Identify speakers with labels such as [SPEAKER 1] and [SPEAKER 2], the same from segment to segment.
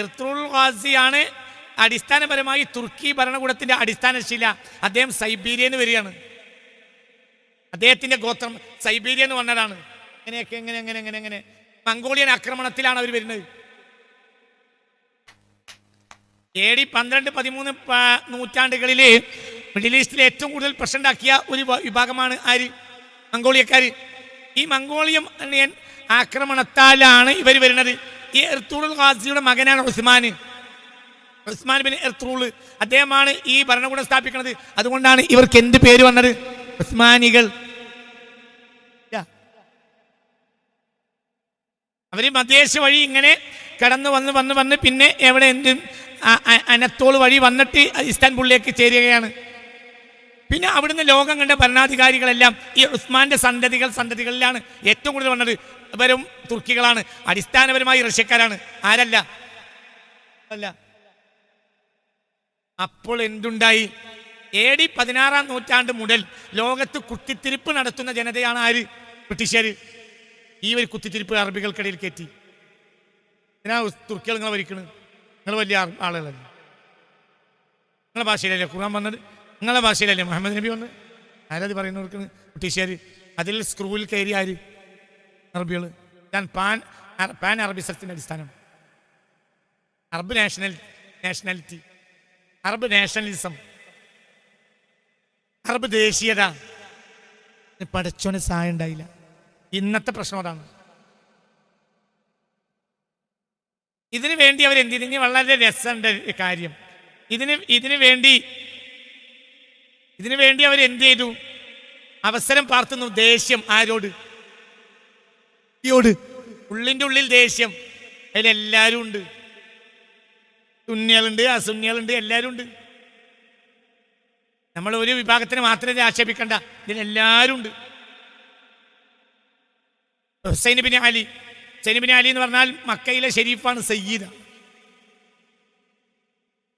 [SPEAKER 1] ഇർത്തുൽ ഖാസിയാണ് അടിസ്ഥാനപരമായി തുർക്കി ഭരണകൂടത്തിന്റെ അടിസ്ഥാന ശില അദ്ദേഹം സൈബീരിയയിൽ വരികയാണ്. അദ്ദേഹത്തിന്റെ ഗോത്രം സൈബീരിയ എന്ന് പറഞ്ഞതാണ് എങ്ങനെയൊക്കെ എങ്ങനെ എങ്ങനെ എങ്ങനെ എങ്ങനെ മംഗോളിയൻ ആക്രമണത്തിലാണ് അവർ വരുന്നത്. എ ഡി പന്ത്രണ്ട് പതിമൂന്ന് നൂറ്റാണ്ടുകളിൽ മിഡിൽ ഈസ്റ്റിൽ ഏറ്റവും കൂടുതൽ പ്രശ്നമുണ്ടാക്കിയ ഒരു വിഭാഗമാണ് ആര്? മംഗോളിയക്കാർ ഈ മംഗോളിയൻ ആക്രമണത്താലാണ് ഇവർ വരുന്നത്. ഈ എർത്തൂൾ ഖാസിയുടെ മകനാണ് ഉസ്മാൻ. ഉസ്മാൻ ബിൻ എർത്തൂൾ. അദ്ദേഹമാണ് ഈ ഭരണകൂടം സ്ഥാപിക്കുന്നത്. അതുകൊണ്ടാണ് ഇവർക്ക് എന്ത് പേര് വന്നത്? ഉസ്മാനികൾ. അവർ മധ്യേശ വഴി ഇങ്ങനെ കടന്നു വന്ന് വന്ന് വന്ന് പിന്നെ എവിടെ എന്ത് അനത്തോൾ വഴി വന്നിട്ട് ഇസ്താൻബുളിലേക്ക് ചേരുകയാണ്. പിന്നെ അവിടുന്ന് ലോകം കണ്ട ഭരണാധികാരികളെല്ലാം ഈ ഉസ്മാന്റെ സന്തതികൾ സന്തതികളിലാണ് ഏറ്റവും കൂടുതൽ വന്നത്. വരും തുർക്കികളാണ്. അടിസ്ഥാനപരമായി റഷ്യക്കാരാണ്. ആരല്ല? അല്ല. അപ്പോൾ എന്തുണ്ടായി? എ ഡി പതിനാറാം നൂറ്റാണ്ട് മുതൽ ലോകത്ത് കുത്തിത്തിരിപ്പ് നടത്തുന്ന ജനതയാണ് ആര്? ബ്രിട്ടീഷുകാർ ഈ ഒരു കുത്തിത്തിരിപ്പ് അറബികൾക്കിടയിൽ കയറ്റി എന്നാ തുർക്കികൾ നിങ്ങൾ ഭരിക്കണ്? നിങ്ങൾ വലിയ ആളുകളല്ലേ? നിങ്ങളുടെ ഭാഷയിലല്ലേ ഖുർആൻ വന്നത്? നിങ്ങളെ ഭാഷയിലല്ലേ മുഹമ്മദ് നബി ഒന്ന് ആരത് പറയുന്നവർക്ക് ബ്രിട്ടീഷുകാർ അതിൽ സ്ക്രൂവിൽ കയറി ആര്? അറബികൾ ഞാൻ പാൻ പാൻ അറബി സ്ഥലത്തിന്റെ അടിസ്ഥാനം. Arab national nationality Arab nationalism Arab ദേശീയത. പടച്ചോന് സഹായം ഉണ്ടായില്ല. ഇന്നത്തെ പ്രശ്നം അതാണ്. ഇതിനു വേണ്ടി അവർ എന്ത് ഇതിന് വളരെ രസമുണ്ട് കാര്യം. ഇതിന് ഇതിനു വേണ്ടി ഇതിനു വേണ്ടി അവർ എന്ത് ചെയ്തു? അവസരം പാർത്തുന്നു ദേഷ്യം. ആരോട്? യോട് ഉള്ളിന്റെ ഉള്ളിൽ ദേഷ്യം. അതിലെല്ലാവരും ഉണ്ട്. സുന്നികളുണ്ട് അസുന്നികളുണ്ട് എല്ലാവരും ഉണ്ട്. നമ്മൾ ഒരു വിഭാഗത്തിന് മാത്രമേ ആക്ഷേപിക്കണ്ട. ഇതിലെല്ലാവരും ഉണ്ട്. Hussein bin Ali. Hussein bin Ali എന്ന് പറഞ്ഞാൽ മക്കയിലെ ഷെരീഫാണ് സയ്യിദ.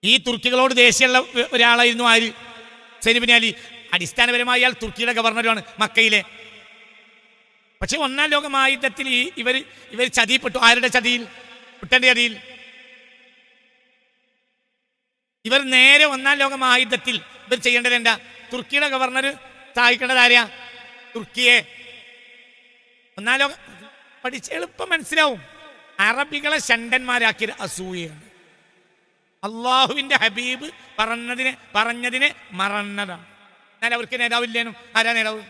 [SPEAKER 1] ഈ തുർക്കികളോട് ദേഷ്യമുള്ള ഒരാളായിരുന്നു ആര്? ഹുസൈൻ ബിൻ അലി അടിസ്ഥാനപരമായി അയാൾ തുർക്കിയുടെ ഗവർണറുമാണ് മക്കയിലെ. പക്ഷെ ഒന്നാം ലോകമായുദ്ധത്തിൽ ഈ ഇവർ ഇവർ ചതിപ്പെട്ടു. ആരുടെ ചതിയിൽ? കുട്ടന്റെ ചതിയിൽ. ഇവർ നേരെ ഒന്നാം ലോകമായുദ്ധത്തിൽ ഇവർ ചെയ്യേണ്ടത് എന്താ? തുർക്കിയുടെ ഗവർണർ സഹായിക്കേണ്ടത് ആരെയാ തുർക്കിയെ. ഒന്നാം ലോക പഠിച്ച എളുപ്പം മനസ്സിലാവും. അറബികളെ ഷണ്ടന്മാരാക്കിയത് അസൂയയാണ്. അള്ളാഹുവിന്റെ ഹബീബ് പറഞ്ഞതിനെ പറഞ്ഞതിനെ മറന്നതാണ്. എന്നാൽ അവർക്ക് നേതാവില്ലേനും? ആരാ നേതാവ്?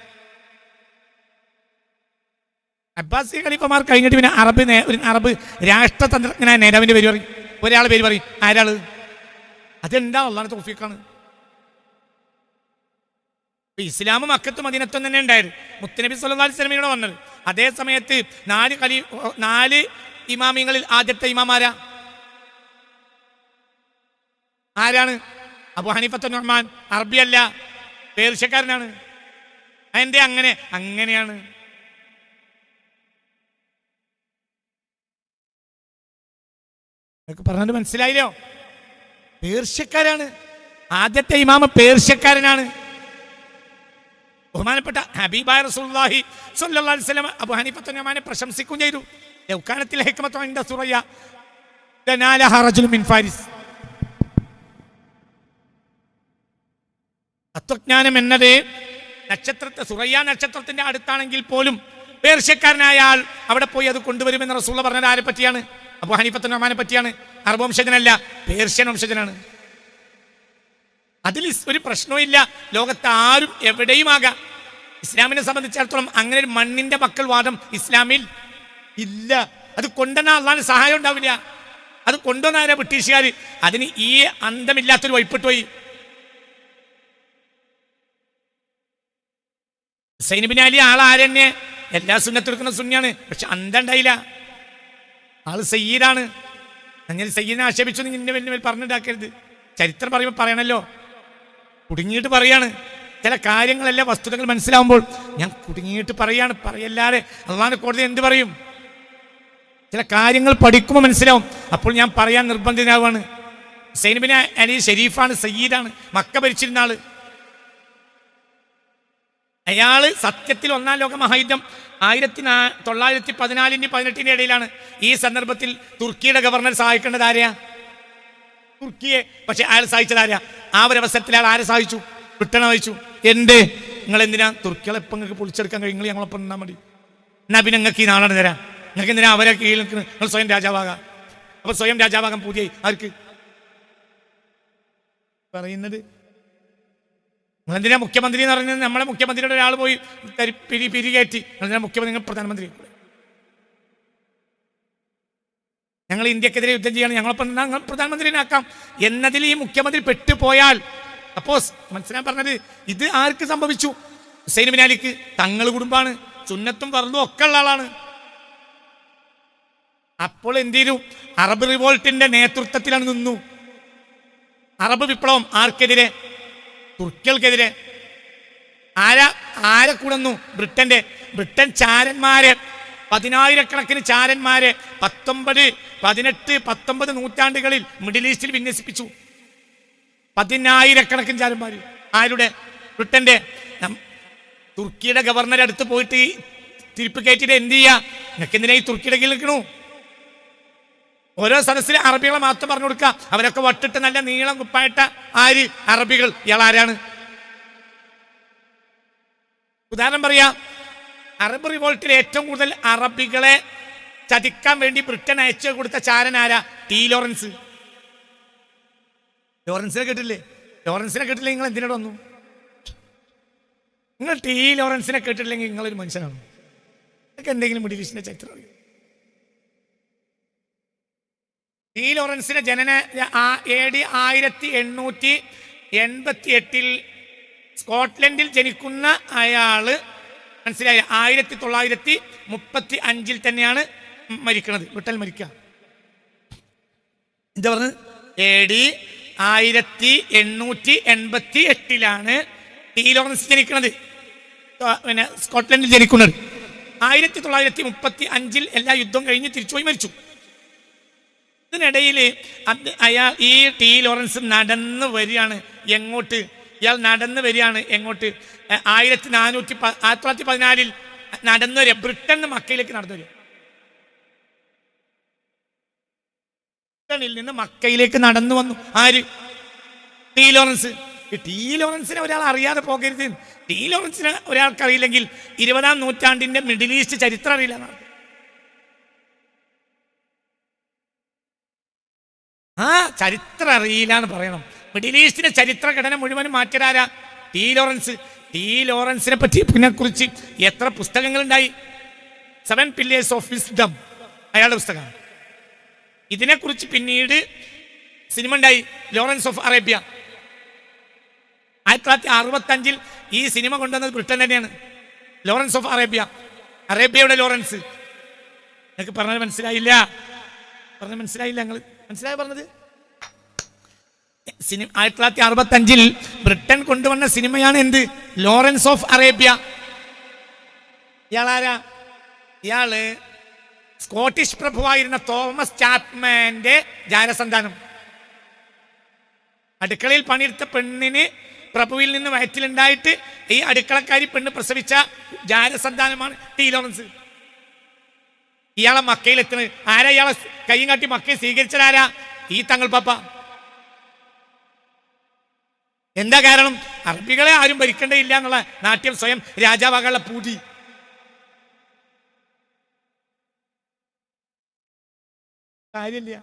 [SPEAKER 1] അബ്ബാസി ഖലീഫമാർ കഴിഞ്ഞിട്ട് പിന്നെ അറബ് ഒരു അറബ് രാഷ്ട്രതന്ത്രജ്ഞനായ നേതാവിന്റെ പേര് പറയും. ഒരാൾ പേര് പറയും. ആരാൾ? അതെന്താ അള്ളാഹ് തോഫിക്കാണ്? ഇസ്ലാം മക്കത്തും അതിനത്തും തന്നെ ഉണ്ടായത്. മുത്തനബി സല്ലാ വസല്ലമയുടെ വന്നത് അതേ സമയത്ത് നാല് കലി നാല് ഇമാമിങ്ങളിൽ ആദ്യത്തെ ഇമാമാരാ ആരാണ്? അബു ഹനീഫത്ത് അറബി അല്ല പേർഷ്യക്കാരനാണ്. അതിന്റെ അങ്ങനെ? അങ്ങനെയാണ്. പറഞ്ഞത് മനസ്സിലായില്ലോ? പേർഷ്യക്കാരാണ്. ആദ്യത്തെ ഇമാമ പേർഷ്യക്കാരനാണ്. ബഹുമാനപ്പെട്ട ഹബീബായ റസൂല്ലാഹി സ്വല്ലല്ലാഹു അലൈഹി വസല്ലം അബു ഹനീഫത്ത് റഹ്മാനെ പ്രശംസിക്കുകയും ചെയ്തു. ലൗകാനത്തിൽ ഹിക്മത്തു സുറയ്യ. ലനാലഹ ഹറജുൽ മിൻ ഫാരിസ്. തത്വജ്ഞാനം എന്നത് നക്ഷത്രത്തെ സുറയ്യ നക്ഷത്രത്തിന്റെ അടുത്താണെങ്കിൽ പോലും പേർഷ്യക്കാരനായ ആൾ അവിടെ പോയി അത് കൊണ്ടുവരുമെന്ന് റസൂള്ള പറഞ്ഞത് ആരെ പറ്റിയാണ്? അബു ഹനീഫത്ത് റഹ്മാനെ പറ്റിയാണ്. അറബ് വംശജനല്ല പേർഷ്യൻ വംശജനാണ്. അതിൽ ഒരു പ്രശ്നവും ലോകത്ത് ആരും എവിടെയും ആകാം ഇസ്ലാമിനെ സംബന്ധിച്ചിടത്തോളം അങ്ങനെ ഒരു മണ്ണിന്റെ മക്കൾ വാദം ഇസ്ലാമിൽ ഇല്ല. അത് കൊണ്ടുവന്ന അള്ളാന് സഹായം ഉണ്ടാവില്ല. അത് കൊണ്ടുവന്നാരാ ബ്രിട്ടീഷുകാർ അതിന് ഈ അന്തമില്ലാത്തൊരു വൈപ്പിട്ട് പോയി സൈനബിൻ അലി ആരെന്നെ? എല്ലാ സുന്നത്തെടുക്കുന്ന സുന്നിയാണ്. പക്ഷെ അന്തണ്ടായില്ല ആൾ സയ്യീദാണ്. അങ്ങനെ സയ്യീദിനെ ആക്ഷേപിച്ചു വലിയ മേൽ പറഞ്ഞിട്ടാക്കരുത് ചരിത്രം പറയുമ്പോൾ പറയണല്ലോ. കുടുങ്ങിയിട്ട് പറയാണ്. ചില കാര്യങ്ങളെല്ലാം വസ്തുതകൾ മനസ്സിലാവുമ്പോൾ ഞാൻ കുടുങ്ങിയിട്ട് പറയാണ്. പറയല്ലാതെ അള്ളാഹാന കോടതി എന്ത് പറയും? ചില കാര്യങ്ങൾ പഠിക്കുമ്പോൾ മനസ്സിലാവും. അപ്പോൾ ഞാൻ പറയാൻ നിർബന്ധിതനാവാണ് സൈനബിന് അലി ഷെരീഫാണ് സയ്യീദാണ്. മക്ക ഭരിച്ചിരുന്ന ആൾ. അയാൾ സത്യത്തിൽ ഒന്നാം ലോക മഹായുദ്ധം ആയിരത്തി നാ തൊള്ളായിരത്തി പതിനാലിന് പതിനെട്ടിന്റെ ഇടയിലാണ്. ഈ സന്ദർഭത്തിൽ തുർക്കിയുടെ ഗവർണർ സഹായിക്കേണ്ടത് ആരെയാ? തുർക്കിയെ. പക്ഷെ അയാൾ സഹായിച്ചത് ആരെയാ? ആ ഒരു അവസരത്തിൽ അയാൾ ആരെ സഹായിച്ചു? ബ്രിട്ടനെ സഹായിച്ചു. എന്ത്? നിങ്ങൾ എന്തിനാ തുർക്കികളെ ഇപ്പം നിങ്ങൾക്ക് പൊളിച്ചെടുക്കാൻ കഴിയും. നിങ്ങൾ ഞങ്ങളൊപ്പം നിന്നാൽ മതി. എന്നാ പിന്നെ നിങ്ങൾക്ക് ഈ നാളാണ് തരാം. നിങ്ങൾക്ക് എന്തിനാ അവരെ കീഴിൽ നിൽക്കുന്നത്? നിങ്ങൾ സ്വയം രാജാവാകാം. അപ്പൊ സ്വയം രാജാവാകാൻ പൂജയായി ആർക്ക്? പറയുന്നത് നിങ്ങളെന്തിനാ മുഖ്യമന്ത്രി എന്ന് പറഞ്ഞാൽ നമ്മളെ മുഖ്യമന്ത്രിയുടെ ഒരാൾ പോയി പിരി പിരി പിരികയറ്റി. നിങ്ങളെന്തിനാ മുഖ്യമന്ത്രി നിങ്ങൾ പ്രധാനമന്ത്രി ഞങ്ങൾ ഇന്ത്യക്കെതിരെ യുദ്ധം ചെയ്യണം. ഞങ്ങളൊപ്പം ഞങ്ങൾ പ്രധാനമന്ത്രിനാക്കാം. എന്നതിൽ ഈ മുഖ്യമന്ത്രി പെട്ടുപോയാൽ സപ്പോസ് മനസ്സിലാൻ പറഞ്ഞത് ഇത് ആർക്ക് സംഭവിച്ചു? ഹുസൈൻ ബിനാലിക്ക് തങ്ങൾ കുടുംബമാണ്. ചുന്നത്തും പറന്നും ഒക്കെ ഉള്ള ആളാണ്. അപ്പോൾ എന്ത് ചെയ്തു? അറബ് റിവോൾട്ടിന്റെ നേതൃത്വത്തിലാണ് നിന്നു. അറബ് വിപ്ലവം ആർക്കെതിരെ? തുർക്കികൾക്കെതിരെ ആരാ ആരെ കൂടുന്നു? ബ്രിട്ടന്റെ ബ്രിട്ടൻ ചാരന്മാരെ. പതിനായിരക്കണക്കിന് ചാരന്മാരെ പത്തൊമ്പത് പതിനെട്ട് പത്തൊമ്പത് നൂറ്റാണ്ടുകളിൽ മിഡിൽ ഈസ്റ്റിൽ വിന്യസിപ്പിച്ചു. പതിനായിരക്കണക്കിന് ചാരന്മാർ ആരുടെ? ബ്രിട്ടന്റെ. തുർക്കിയുടെ ഗവർണറെ അടുത്ത് പോയിട്ട് തിരിപ്പ് കയറ്റിയിട്ട് എന്ത് ചെയ്യാ? നിനക്കെന്തിനാ ഈ തുർക്കിയുടെ കീഴിൽ നിൽക്കണു? ഓരോ സദസ്സിൽ അറബികളെ മാത്രം പറഞ്ഞു കൊടുക്കുക. അവരൊക്കെ വട്ടിട്ട് നല്ല നീളം കുപ്പായിട്ട ആരി? അറബികൾ. ഇയാൾ ആരാണ്? ഉദാഹരണം പറയാം അറബ് റിവോൾട്ടിൽ ഏറ്റവും കൂടുതൽ അറബികളെ ചതിക്കാൻ വേണ്ടി ബ്രിട്ടൻ അയച്ചു കൊടുത്ത ചാരൻ ആരാ? T Lawrence. ലോറൻസിനെ കേട്ടില്ലേ? ലോറൻസിനെ കേട്ടില്ലേ? നിങ്ങൾ എന്തിനോട് വന്നു? നിങ്ങൾ ടി ലോറൻസിനെ കേട്ടിട്ടില്ലെങ്കിൽ നിങ്ങളൊരു മനുഷ്യനാണ്? എന്തെങ്കിലും മിഡിൽ ഈസ്റ്റിന്റെ ചരിത്രം ടി ലോറൻസിന്റെ ജനന എ ഡി ആയിരത്തി എണ്ണൂറ്റി എൺപത്തി എട്ടിൽ സ്കോട്ട്ലൻഡിൽ ജനിക്കുന്ന അയാൾ മനസ്സിലായി ആയിരത്തി തൊള്ളായിരത്തി മുപ്പത്തി അഞ്ചിൽ തന്നെയാണ് മരിക്കുന്നത് വിട്ടൽ മരിക്കുക എന്താ പറഞ്ഞത് എ ഡി ആയിരത്തി എണ്ണൂറ്റി എൺപത്തി എട്ടിലാണ് ടി ലോറൻസ് ജനിക്കുന്നത് പിന്നെ സ്കോട്ട്ലൻഡിൽ ജനിക്കുന്നത്. ആയിരത്തി തൊള്ളായിരത്തി മുപ്പത്തി അഞ്ചിൽ എല്ലാ യുദ്ധം കഴിഞ്ഞ് തിരിച്ചുപോയി മരിച്ചു. ഇതിനിടയിൽ അത് അയാൾ ഈ ടി ലോറൻസ് നടന്ന് വരികയാണ് എങ്ങോട്ട്? ഇയാൾ നടന്ന് വരികയാണ് എങ്ങോട്ട്? ആയിരത്തി നാനൂറ്റി ആയിരത്തി തൊള്ളായിരത്തി പതിനാലിൽ നടന്നു വരിക ബ്രിട്ടൻ മക്കയിലേക്ക് നടന്നു വരിക. ബ്രിട്ടനിൽ നിന്ന് മക്കയിലേക്ക് നടന്നു വന്നു. ആര്? T Lawrence. ടി ലോറൻസിനെ ഒരാൾ അറിയാതെ പോകരുത്. ടി ലോറൻസിനെ ഒരാൾക്ക് അറിയില്ലെങ്കിൽ ഇരുപതാം നൂറ്റാണ്ടിന്റെ മിഡിൽ ഈസ്റ്റ് ചരിത്രം അറിയില്ല ചരിത്രം അറിയില്ല എന്ന് പറയണം. മിഡിൽ ഈസ്റ്റിന്റെ ചരിത്ര ഘടന മുഴുവനും മാറ്റരാരാ? T Lawrence. ടി ലോറൻസിനെ പറ്റി പിന്നെ കുറിച്ച് എത്ര പുസ്തകങ്ങളുണ്ടായി? സെവൻ പില്ലേഴ്സ് ഓഫ് വിസ്ഡം അയാളുടെ പുസ്തകമാണ്. ഇതിനെക്കുറിച്ച് പിന്നീട് സിനിമ ഉണ്ടായി. ലോറൻസ് ഓഫ് അറേബ്യ ആയിരത്തി തൊള്ളായിരത്തി അറുപത്തി അഞ്ചിൽ ഈ സിനിമ കൊണ്ടുവന്നത് ബ്രിട്ടൻ തന്നെയാണ്. ലോറൻസ് ഓഫ് അറേബ്യ അറേബ്യയുടെ ലോറൻസ് നിങ്ങൾക്ക് പറഞ്ഞത് മനസ്സിലായില്ല? പറഞ്ഞത് മനസ്സിലായില്ല ഞങ്ങൾ മനസ്സിലായി പറഞ്ഞത്? സിനിമ ആയിരത്തി തൊള്ളായിരത്തി അറുപത്തി അഞ്ചിൽ ബ്രിട്ടൻ കൊണ്ടുവന്ന സിനിമയാണ് എന്ത്? Lawrence of Arabia. ഇയാളാരാ? ഇയാൾ സ്കോട്ടിഷ് പ്രഭുവായിരുന്ന തോമസ് ചാപ്മാന്റെ ജാരസന്താനം. അടുക്കളയിൽ പണിയെടുത്ത പെണ്ണിന് പ്രഭുവിൽ നിന്ന് വയറ്റിലുണ്ടായിട്ട് ഈ അടുക്കളക്കാരി പെണ്ണ് പ്രസവിച്ച ജാരസന്താനമാണ് ടി. ലോറൻസ്. ഇയാളെ മക്കയിൽ എത്തുന്നത് ആരാ ഇയാളെ കൈയും കാട്ടി മക്കയിൽ സ്വീകരിച്ചതാരാ ഈ തങ്ങൾ പാപ്പ. എന്താ കാരണം? അറബികളെ ആരും ഭരിക്കേണ്ടയില്ല എന്നുള്ള നാട്യം സ്വയം രാജാവാകാനുള്ള പൂതി. കാര്യമില്ല.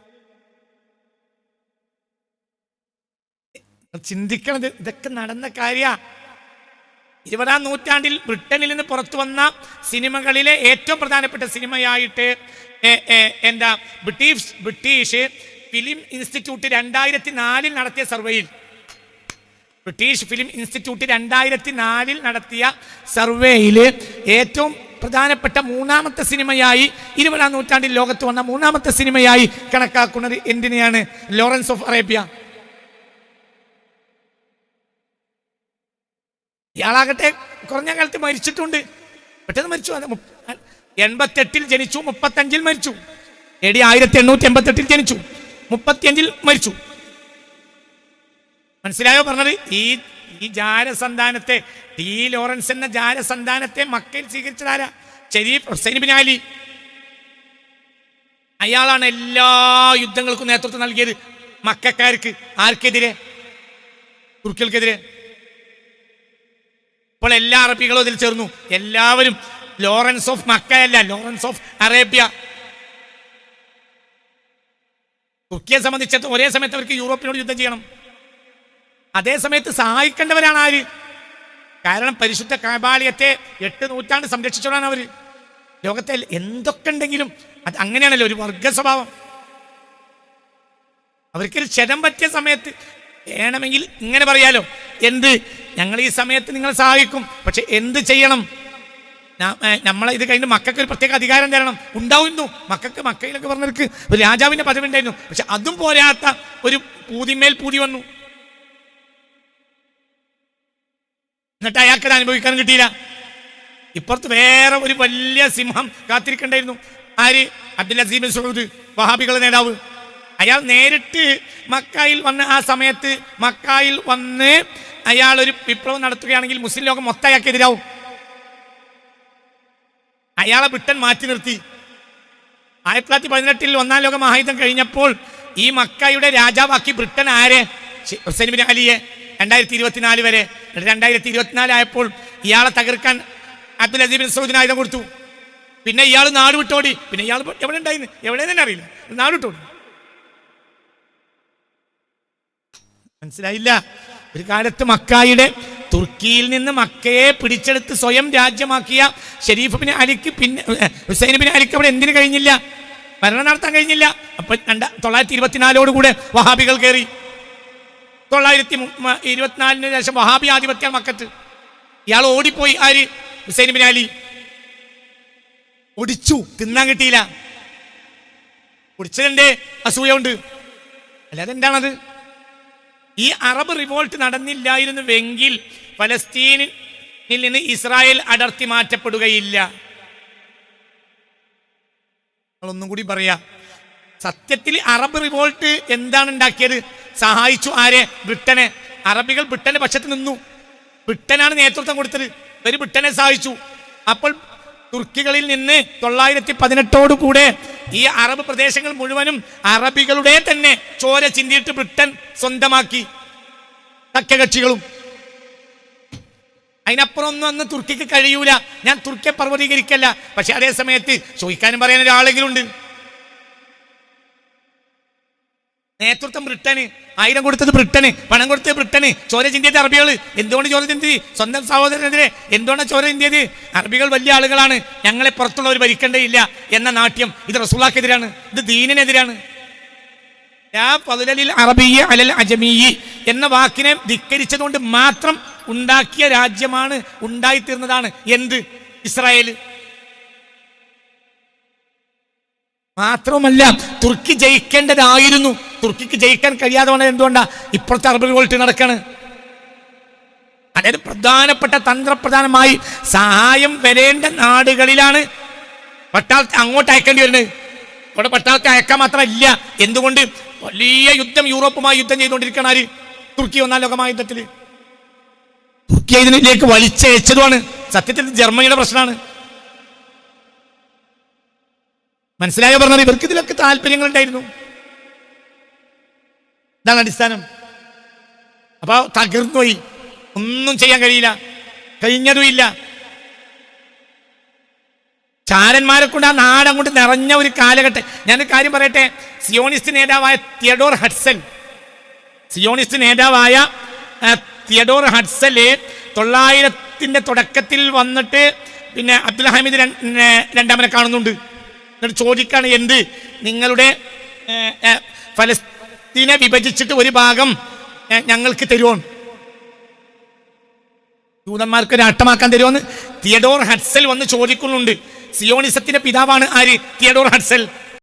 [SPEAKER 1] ചിന്തിക്കണത് ഇതൊക്കെ നടന്ന കാര്യ. ഇരുപതാം നൂറ്റാണ്ടിൽ ബ്രിട്ടനിൽ നിന്ന് പുറത്തു വന്ന സിനിമകളിലെ ഏറ്റവും പ്രധാനപ്പെട്ട സിനിമയായിട്ട് എന്താ ബ്രിട്ടീഷ് ബ്രിട്ടീഷ് ഫിലിം ഇൻസ്റ്റിറ്റ്യൂട്ട് രണ്ടായിരത്തി നാലിൽ നടത്തിയ സർവേയിൽ. ബ്രിട്ടീഷ് ഫിലിം ഇൻസ്റ്റിറ്റ്യൂട്ട് രണ്ടായിരത്തി നാലിൽ നടത്തിയ സർവേയിൽ ഏറ്റവും പ്രധാനപ്പെട്ട മൂന്നാമത്തെ സിനിമയായി ഇരുപതാം നൂറ്റാണ്ടിൽ ലോകത്ത് വന്ന മൂന്നാമത്തെ സിനിമയായി കണക്കാക്കുന്നത് എന്തിനെയാണ്? Lawrence of Arabia. ഇയാളാകട്ടെ കുറഞ്ഞ കാലത്ത് മരിച്ചിട്ടുണ്ട്. പെട്ടെന്ന് മരിച്ചു. എൺപത്തെട്ടിൽ ജനിച്ചു മുപ്പത്തഞ്ചിൽ മരിച്ചു. എടി ആയിരത്തി എണ്ണൂറ്റി എൺപത്തെട്ടിൽ ജനിച്ചു മുപ്പത്തിയഞ്ചിൽ മരിച്ചു. മനസ്സിലായോ പറഞ്ഞത്? ഈ ഈ ജാരസന്താനത്തെ ടി ലോറൻസ് എന്ന ജാരസന്താനത്തെ മക്കയിൽ സ്വീകരിച്ചതാരാ ചെരീഫ് ഹുസൈൻ ബിൻ അലി. അയാളാണ് എല്ലാ യുദ്ധങ്ങൾക്കും നേതൃത്വം നൽകിയത് മക്കാർക്ക്. ആർക്കെതിരെ? തുർക്കികൾക്കെതിരെ. ഇപ്പോൾ എല്ലാ അറബികളും അതിൽ ചേർന്നു. എല്ലാവരും ലോറൻസ് ഓഫ് മക്കയല്ല ലോറൻസ് ഓഫ് അറേബ്യ. തുർക്കിയെ സംബന്ധിച്ചിടത്തോളം ഒരേ സമയത്ത് അവർക്ക് യൂറോപ്പിനോട് യുദ്ധം ചെയ്യണം. അതേ സമയത്ത് സഹായിക്കേണ്ടവരാണ് ആര്? കാരണം പരിശുദ്ധ കാബാളിയത്തെ എട്ട് നൂറ്റാണ്ട് സംരക്ഷിച്ചോളാണ് അവർ. ലോകത്തെ എന്തൊക്കെ ഉണ്ടെങ്കിലും അത് അങ്ങനെയാണല്ലോ ഒരു വർഗ സ്വഭാവം അവർക്കൊരു ക്ഷരം പറ്റിയ സമയത്ത് വേണമെങ്കിൽ ഇങ്ങനെ പറയാലോ എന്ത്? ഞങ്ങൾ ഈ സമയത്ത് നിങ്ങൾ സഹായിക്കും പക്ഷെ എന്ത് ചെയ്യണം? നമ്മളെ ഇത് കഴിഞ്ഞ് മക്കൾക്ക് ഒരു പ്രത്യേക അധികാരം തരണം. ഉണ്ടാവുന്നു. മക്കൾക്ക് മക്കയിലൊക്കെ പറഞ്ഞവർക്ക് ഒരു രാജാവിന്റെ പദവി ഉണ്ടായിരുന്നു പക്ഷെ അതും പോരാത്ത ഒരു പൂതിമേൽ പൂതി വന്നു. എന്നിട്ട് അയാൾക്കത് അനുഭവിക്കാൻ കിട്ടിയില്ല. ഇപ്പുറത്ത് വേറെ ഒരു വലിയ സിംഹം കാത്തിരിക്കണ്ടായിരുന്നു. ആര്? അബ്ദുൽ അസീബ് സൗദ് വഹാബികളുടെ നേതാവ്. അയാൾ നേരിട്ട് മക്കായിൽ വന്ന് ആ സമയത്ത് മക്കായിൽ വന്ന് അയാൾ ഒരു വിപ്ലവം നടത്തുകയാണെങ്കിൽ മുസ്ലിം ലോകം മൊത്തം അയാൾക്കെതിരാവും അയാളെ ബ്രിട്ടൻ മാറ്റി നിർത്തി. ആയിരത്തി തൊള്ളായിരത്തി പതിനെട്ടിൽ ഒന്നാം ലോക മഹായുദ്ധം കഴിഞ്ഞപ്പോൾ ഈ മക്കായുടെ രാജാവാക്കി ബ്രിട്ടൻ ആരെ? ഹുസൈൻ ബിൻ അലിയെ. രണ്ടായിരത്തി ഇരുപത്തിനാല് വരെ. രണ്ടായിരത്തി ഇരുപത്തിനാല് ആയപ്പോൾ ഇയാളെ തകർക്കാൻ അബ്ദുൽ അസീബിൻ ബിൻ സൗദിന് ആയുധം കൊടുത്തു. പിന്നെ ഇയാൾ നാട് വിട്ടോടി. പിന്നെ ഇയാൾ എവിടെ ഉണ്ടായിരുന്നു എവിടെ തന്നെ അറിയില്ല. നാട് വിട്ടോടി. മനസ്സിലായില്ല? ഒരു കാലത്ത് മക്കായുടെ തുർക്കിയിൽ നിന്ന് മക്കയെ പിടിച്ചെടുത്ത് സ്വയം രാജ്യമാക്കിയ ഷെരീഫ് ബിൻ അലിക്ക് പിന്നെ ഹുസൈൻ ബിൻ അലിക്ക് അവിടെ എന്തിനു കഴിഞ്ഞില്ല? ഭരണം നടത്താൻ കഴിഞ്ഞില്ല. അപ്പൊ രണ്ട തൊള്ളായിരത്തി ഇരുപത്തിനാലോടുകൂടെ വഹാബികൾ കയറി തൊള്ളായിരത്തി ഇരുപത്തിനാലിന് ശേഷം വഹാബി ആധിപത്യ മക്കത്ത് ഇയാൾ ഓടിപ്പോയി. ആര്? Hussein bin Ali. ഒടിച്ചു തിന്നാൻ കിട്ടിയില്ല. ഒടിച്ചതിന്റെ അസൂയ ഉണ്ട് അല്ലാതെ എന്താണത്? ഈ അറബ് റിവോൾട്ട് നടന്നില്ലായിരുന്നുവെങ്കിൽ ഫലസ്തീനിൽ നിന്ന് ഇസ്രായേൽ അടർത്തി മാറ്റപ്പെടുകയില്ല. ഒന്നും കൂടി പറയാ. സത്യത്തിൽ അറബ് റിവോൾട്ട് എന്താണ് ഉണ്ടാക്കിയത്? സഹായിച്ചു. ആരെ? ബ്രിട്ടനെ. അറബികൾ ബ്രിട്ടന്റെ പക്ഷത്ത് നിന്നു. ബ്രിട്ടനാണ് നേതൃത്വം കൊടുത്തത്. ഇവർ ബ്രിട്ടനെ സഹായിച്ചു. അപ്പോൾ തുർക്കികളിൽ നിന്ന് തൊള്ളായിരത്തി പതിനെട്ടോടു കൂടെ ഈ അറബ് പ്രദേശങ്ങൾ മുഴുവനും അറബികളുടെ തന്നെ ചോര ചിന്തിയിട്ട് ബ്രിട്ടൻ സ്വന്തമാക്കി. സഖ്യകക്ഷികളും. അതിനപ്പുറം ഒന്നും അന്ന് തുർക്കിക്ക് കഴിയൂല. ഞാൻ തുർക്കിയെ പർവതീകരിക്കല്ല. പക്ഷെ അതേ സമയത്ത് ചോദിക്കാനും പറയാൻ ഒരാളെങ്കിലും ഉണ്ട്. നേതൃത്വം ബ്രിട്ടന് ആയിരം കൊടുത്തത് ബ്രിട്ടന് പണം കൊടുത്തത് ബ്രിട്ടന്. ചോര ചിന്തിയത് അറബികൾ എന്തുകൊണ്ട് ചോര ചിന്തി? സ്വന്തം സഹോദരനെതിരെ എന്തുകൊണ്ടാണ് ചോര ചിന്തിയത്? അറബികൾ വലിയ ആളുകളാണ്. ഞങ്ങളെ പുറത്തുള്ളവർ ഭരിക്കേണ്ടതില്ല എന്ന നാട്യം ഇത് റസൂലാക്കെതിരാണ് ഇത് ദീനിനെതിരാണ്. അറബിയ അലൽ അജമീ എന്ന വാക്കിനെ ധിക്കരിച്ചതുകൊണ്ട് മാത്രം ഉണ്ടാക്കിയ രാജ്യമാണ് ഉണ്ടായിത്തീർന്നതാണ്. എന്ത്? ഇസ്രായേൽ മാത്രമല്ല തുർക്കി ജയിക്കേണ്ടതായിരുന്നു. തുർക്കിക്ക് ജയിക്കാൻ കഴിയാതെ വന്നത് എന്തുകൊണ്ടാ? ഇപ്പോഴത്തെ അറബ് റിവോൾട്ട് നടക്കാണ്. അതായത് പ്രധാനപ്പെട്ട തന്ത്രപ്രധാനമായി സഹായം വരേണ്ട നാടുകളിലാണ് പട്ടാളത്തെ അങ്ങോട്ട് അയക്കേണ്ടി വരുന്നത്. ഇവിടെ പട്ടാളത്തെ അയക്കാൻ മാത്രമല്ല എന്തുകൊണ്ട് വലിയ യുദ്ധം യൂറോപ്പുമായി യുദ്ധം ചെയ്തുകൊണ്ടിരിക്കണ ആര്? തുർക്കി ഒന്നാം ലോകമായ യുദ്ധത്തിൽ തുർക്കി ഇതിലേക്ക് വലിച്ചയച്ചതുമാണ്. സത്യത്തിൽ ജർമ്മനിയുടെ പ്രശ്നമാണ്. മനസ്സിലായോ പറഞ്ഞത് ഇവർക്ക് ഇതിലൊക്കെ താല്പര്യങ്ങൾ ഉണ്ടായിരുന്നു ഇതാണ് അടിസ്ഥാനം. അപ്പൊ തകർന്നുപോയി ഒന്നും ചെയ്യാൻ കഴിയില്ല. കഴിഞ്ഞതുമില്ല ചാരന്മാരെ കൊണ്ട് ആ നാട് അങ്ങോട്ട് നിറഞ്ഞ ഒരു കാലഘട്ടം. ഞാൻ കാര്യം പറയട്ടെ. സിയോണിസ്റ്റ് നേതാവായ തിയഡോർ ഹഡ്സൽ സിയോണിസ്റ്റ് നേതാവായ തിയഡോർ ഹഡ്സൽ തൊള്ളായിരത്തിന്റെ തുടക്കത്തിൽ വന്നിട്ട് പിന്നെ അബ്ദുൽ ഹമീദ് രണ്ടാമനെ കാണുന്നുണ്ട്. എന്നിട്ട് ചോദിക്കാണ് എന്ത്? നിങ്ങളുടെ ഫലസ്തീനെ വിഭജിച്ചിട്ട് ഒരു ഭാഗം ഞങ്ങൾക്ക് തരുമോ ജൂതന്മാർക്ക് ഒരു അട്ടമാക്കാൻ തരുമെന്ന് തിയഡോർ ഹഡ്സൽ വന്ന് ചോദിക്കുന്നുണ്ട്. സിയോണിസത്തിന്റെ പിതാവാണ് ആര്? Theodor Herzl.